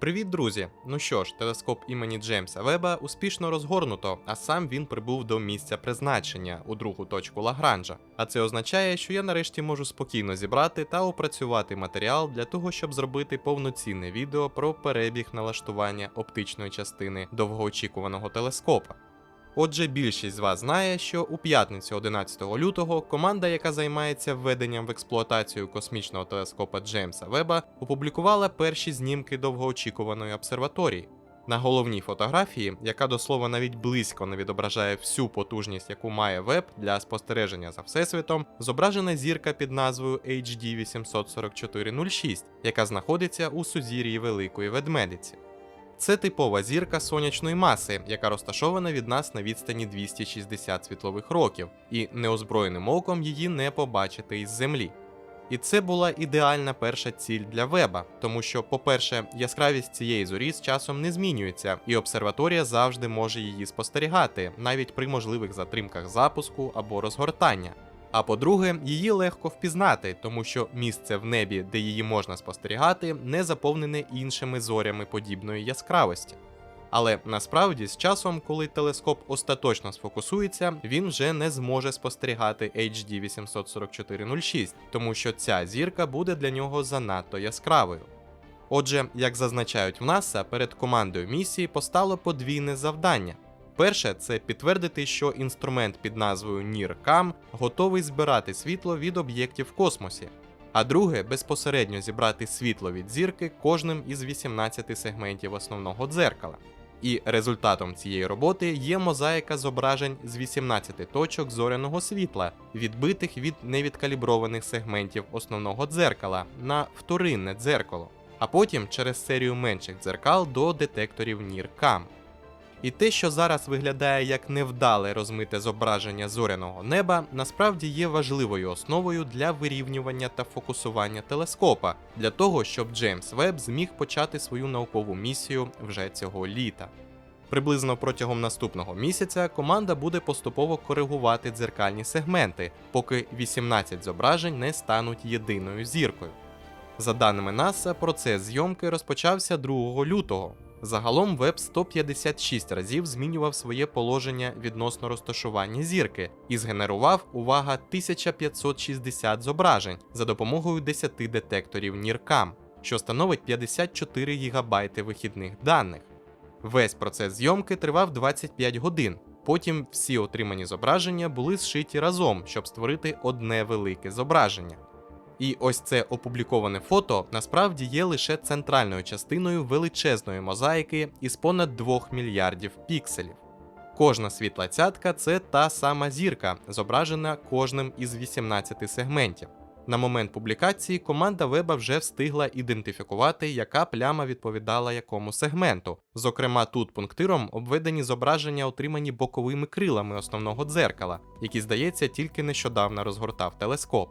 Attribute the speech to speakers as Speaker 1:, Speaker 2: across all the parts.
Speaker 1: Привіт, друзі! Ну що ж, телескоп імені Джеймса Веба успішно розгорнуто, а сам він прибув до місця призначення у другу точку Лагранжа. А це означає, що я нарешті можу спокійно зібрати та опрацювати матеріал для того, щоб зробити повноцінне відео про перебіг налаштування оптичної частини довгоочікуваного телескопа. Отже, більшість з вас знає, що у п'ятницю 11 лютого команда, яка займається введенням в експлуатацію космічного телескопа Джеймса Веба, опублікувала перші знімки довгоочікуваної обсерваторії. На головній фотографії, яка до слова навіть близько не відображає всю потужність, яку має веб для спостереження за всесвітом, зображена зірка під назвою HD 84406, яка знаходиться у сузір'ї Великої Ведмедиці. Це типова зірка сонячної маси, яка розташована від нас на відстані 260 світлових років, і неозброєним оком її не побачити із землі. І це була ідеальна перша ціль для веба, тому що, по-перше, яскравість цієї зорі з часом не змінюється, і обсерваторія завжди може її спостерігати, навіть при можливих затримках запуску або розгортання. А по-друге, її легко впізнати, тому що місце в небі, де її можна спостерігати, не заповнене іншими зорями подібної яскравості. Але насправді з часом, коли телескоп остаточно сфокусується, він вже не зможе спостерігати HD 84406, тому що ця зірка буде для нього занадто яскравою. Отже, як зазначають в НАСА, перед командою місії постало подвійне завдання. Перше це підтвердити, що інструмент під назвою NIRCam готовий збирати світло від об'єктів в космосі. А друге безпосередньо зібрати світло від зірки кожним із 18 сегментів основного дзеркала. І результатом цієї роботи є мозаїка зображень з 18 точок зоряного світла, відбитих від невідкаліброваних сегментів основного дзеркала на вторинне дзеркало, а потім через серію менших дзеркал до детекторів NIRCam. І те, що зараз виглядає як невдале розмите зображення зоряного неба, насправді є важливою основою для вирівнювання та фокусування телескопа, для того, щоб Джеймс Веб зміг почати свою наукову місію вже цього літа. Приблизно протягом наступного місяця команда буде поступово коригувати дзеркальні сегменти, поки 18 зображень не стануть єдиною зіркою. За даними НАСА, процес зйомки розпочався 2 лютого. Загалом веб 156 разів змінював своє положення відносно розташування зірки і згенерував увага 1560 зображень за допомогою 10 детекторів NIRCam, що становить 54 ГБ вихідних даних. Весь процес зйомки тривав 25 годин. Потім всі отримані зображення були зшиті разом, щоб створити одне велике зображення. І ось це опубліковане фото насправді є лише центральною частиною величезної мозаїки із понад 2 мільярдів пікселів. Кожна світла цятка це та сама зірка, зображена кожним із 18 сегментів. На момент публікації команда Веба вже встигла ідентифікувати, яка пляма відповідала якому сегменту. Зокрема, тут пунктиром обведені зображення, отримані боковими крилами основного дзеркала, які, здається, тільки нещодавно розгортав телескоп.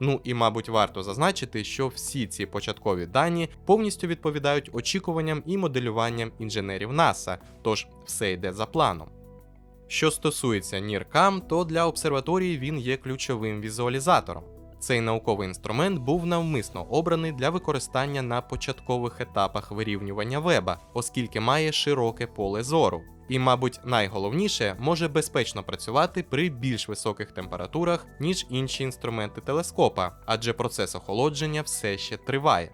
Speaker 1: Ну і, мабуть, варто зазначити, що всі ці початкові дані повністю відповідають очікуванням і моделюванням інженерів НАСА, тож все йде за планом. Що стосується NIRCam, то для обсерваторії він є ключовим візуалізатором. Цей науковий інструмент був навмисно обраний для використання на початкових етапах вирівнювання веба, оскільки має широке поле зору. І, мабуть, найголовніше може безпечно працювати при більш високих температурах, ніж інші інструменти телескопа, адже процес охолодження все ще триває.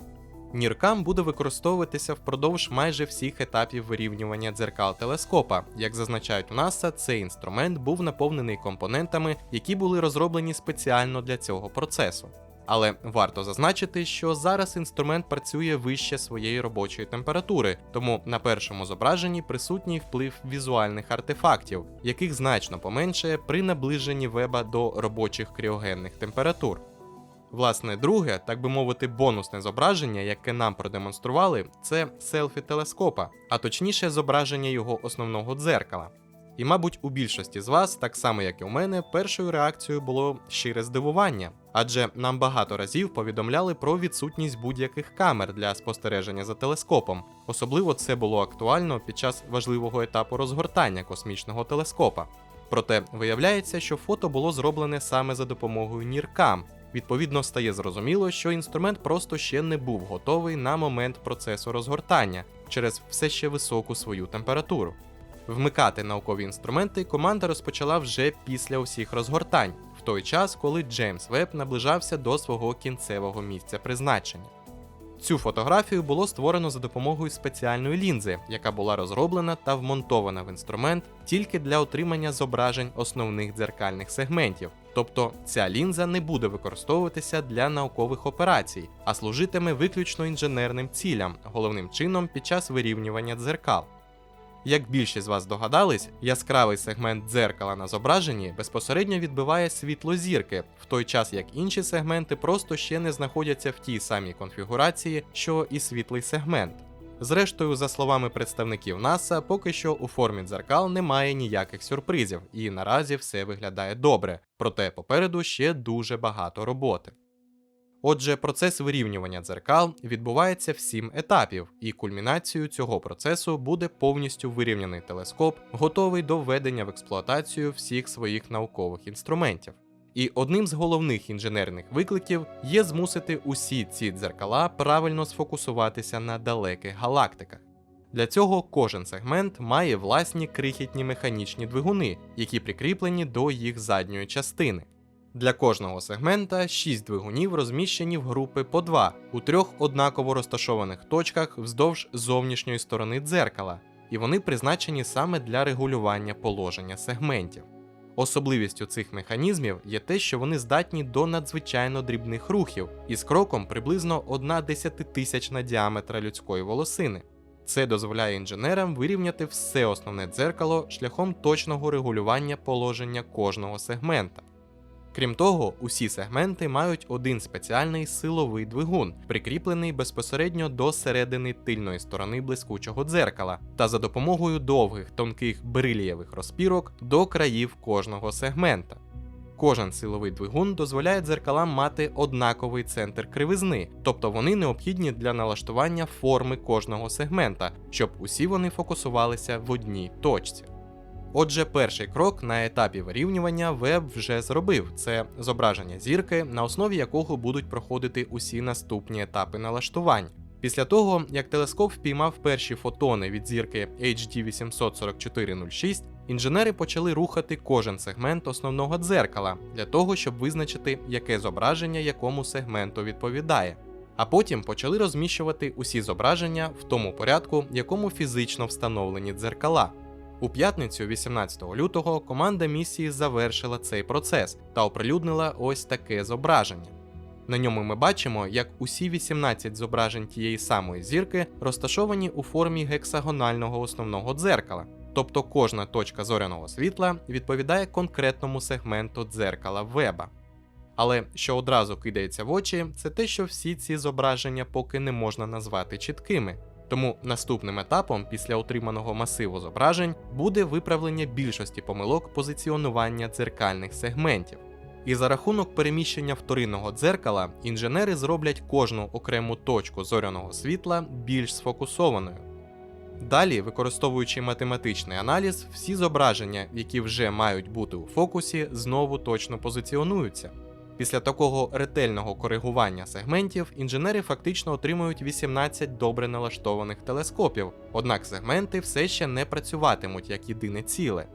Speaker 1: NIRCam буде використовуватися впродовж майже всіх етапів вирівнювання дзеркал телескопа. Як зазначають у НАСА, цей інструмент був наповнений компонентами, які були розроблені спеціально для цього процесу. Але варто зазначити, що зараз інструмент працює вище своєї робочої температури, тому на першому зображенні присутній вплив візуальних артефактів, яких значно поменшає при наближенні веба до робочих кріогенних температур. Власне, друге, так би мовити, бонусне зображення, яке нам продемонстрували, це селфі телескопа, а точніше зображення його основного дзеркала. І, мабуть, у більшості з вас, так само як і у мене, першою реакцією було щире здивування, адже нам багато разів повідомляли про відсутність будь-яких камер для спостереження за телескопом. Особливо це було актуально під час важливого етапу розгортання космічного телескопа. Проте виявляється, що фото було зроблене саме за допомогою NIRCam, Відповідно, стає зрозуміло, що інструмент просто ще не був готовий на момент процесу розгортання через все ще високу свою температуру. Вмикати наукові інструменти команда розпочала вже після усіх розгортань, в той час, коли Джеймс Веб наближався до свого кінцевого місця призначення. Цю фотографію було створено за допомогою спеціальної лінзи, яка була розроблена та вмонтована в інструмент тільки для отримання зображень основних дзеркальних сегментів. Тобто ця лінза не буде використовуватися для наукових операцій, а служитиме виключно інженерним цілям, головним чином під час вирівнювання дзеркал. Як більшість з вас догадались, яскравий сегмент дзеркала на зображенні безпосередньо відбиває світло зірки, в той час як інші сегменти просто ще не знаходяться в тій самій конфігурації, що і світлий сегмент. Зрештою, за словами представників НАСА, поки що у формі дзеркал немає ніяких сюрпризів, і наразі все виглядає добре, проте попереду ще дуже багато роботи. Отже, процес вирівнювання дзеркал відбувається в сім етапів, і кульмінацією цього процесу буде повністю вирівняний телескоп, готовий до введення в експлуатацію всіх своїх наукових інструментів. І одним з головних інженерних викликів є змусити усі ці дзеркала правильно сфокусуватися на далеких галактиках. Для цього кожен сегмент має власні крихітні механічні двигуни, які прикріплені до їх задньої частини. Для кожного сегмента 6 двигунів розміщені в групи по 2 у трьох однаково розташованих точках вздовж зовнішньої сторони дзеркала, і вони призначені саме для регулювання положення сегментів. Особливістю цих механізмів є те, що вони здатні до надзвичайно дрібних рухів із кроком приблизно 1 десятитисячна діаметра людської волосини. Це дозволяє інженерам вирівняти все основне дзеркало шляхом точного регулювання положення кожного сегмента. Крім того, усі сегменти мають один спеціальний силовий двигун, прикріплений безпосередньо до середини тильної сторони блискучого дзеркала, та за допомогою довгих тонких берилієвих розпірок до країв кожного сегмента. Кожен силовий двигун дозволяє дзеркалам мати однаковий центр кривизни, тобто вони необхідні для налаштування форми кожного сегмента, щоб усі вони фокусувалися в одній точці. Отже, перший крок на етапі вирівнювання веб вже зробив це зображення зірки, на основі якого будуть проходити усі наступні етапи налаштувань. Після того, як телескоп впіймав перші фотони від зірки HD 84406, інженери почали рухати кожен сегмент основного дзеркала для того, щоб визначити, яке зображення якому сегменту відповідає. А потім почали розміщувати усі зображення в тому порядку, в якому фізично встановлені дзеркала. У п'ятницю, 18 лютого, команда місії завершила цей процес та оприлюднила ось таке зображення. На ньому ми бачимо, як усі 18 зображень тієї самої зірки розташовані у формі гексагонального основного дзеркала, тобто кожна точка зоряного світла відповідає конкретному сегменту дзеркала веба. Але що одразу кидається в очі, це те, що всі ці зображення поки не можна назвати чіткими. Тому наступним етапом після отриманого масиву зображень буде виправлення більшості помилок позиціонування дзеркальних сегментів. І за рахунок переміщення вторинного дзеркала інженери зроблять кожну окрему точку зоряного світла більш сфокусованою. Далі, використовуючи математичний аналіз, всі зображення, які вже мають бути у фокусі, знову точно позиціонуються. Після такого ретельного коригування сегментів інженери фактично отримують 18 добре налаштованих телескопів, однак сегменти все ще не працюватимуть як єдине ціле.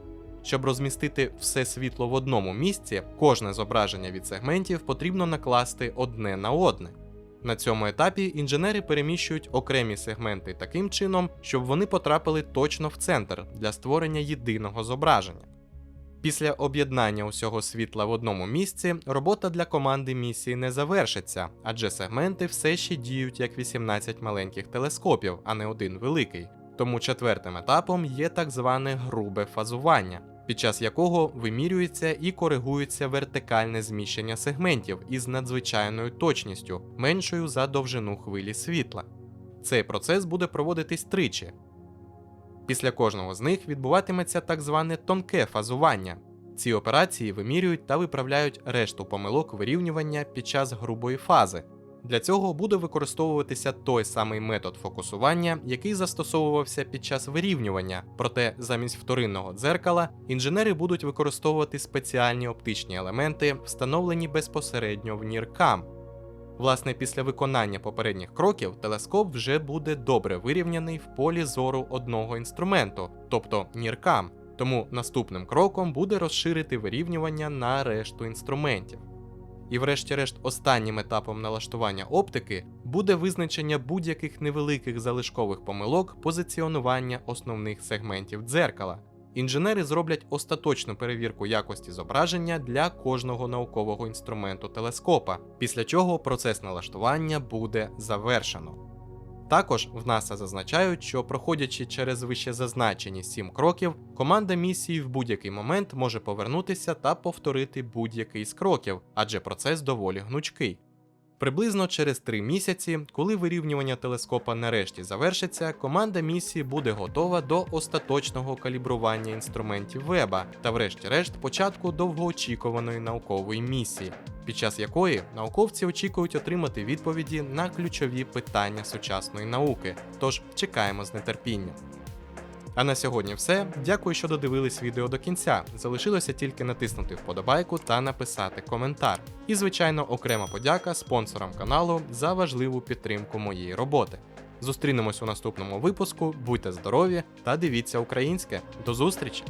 Speaker 1: Щоб розмістити все світло в одному місці, кожне зображення від сегментів потрібно накласти одне на одне. На цьому етапі інженери переміщують окремі сегменти таким чином, щоб вони потрапили точно в центр для створення єдиного зображення. Після об'єднання усього світла в одному місці робота для команди місії не завершиться, адже сегменти все ще діють як 18 маленьких телескопів, а не один великий. Тому четвертим етапом є так зване грубе фазування, під час якого вимірюється і коригується вертикальне зміщення сегментів із надзвичайною точністю, меншою за довжину хвилі світла. Цей процес буде проводитись тричі. Після кожного з них відбуватиметься так зване тонке фазування. Ці операції вимірюють та виправляють решту помилок вирівнювання під час грубої фази. Для цього буде використовуватися той самий метод фокусування, який застосовувався під час вирівнювання. Проте замість вторинного дзеркала інженери будуть використовувати спеціальні оптичні елементи, встановлені безпосередньо в ніркам. Власне, після виконання попередніх кроків телескоп вже буде добре вирівняний в полі зору одного інструменту, тобто ніркам. Тому наступним кроком буде розширити вирівнювання на решту інструментів. І врешті-решт, останнім етапом налаштування оптики буде визначення будь-яких невеликих залишкових помилок позиціонування основних сегментів дзеркала. Інженери зроблять остаточну перевірку якості зображення для кожного наукового інструменту телескопа, після чого процес налаштування буде завершено. Також в НАСА зазначають, що проходячи через вище зазначені 7 кроків, команда місії в будь-який момент може повернутися та повторити будь-який з кроків, адже процес доволі гнучкий. Приблизно через 3 місяці, коли вирівнювання телескопа нарешті завершиться, команда місії буде готова до остаточного калібрування інструментів Веба та, врешті-решт, початку довгоочікуваної наукової місії, під час якої науковці очікують отримати відповіді на ключові питання сучасної науки. Тож чекаємо з нетерпінням. А на сьогодні все. Дякую, що додивились відео до кінця. Залишилося тільки натиснути вподобайку та написати коментар. І, звичайно, окрема подяка спонсорам каналу за важливу підтримку моєї роботи. Зустрінемось у наступному випуску. Будьте здорові та дивіться українське. До зустрічі!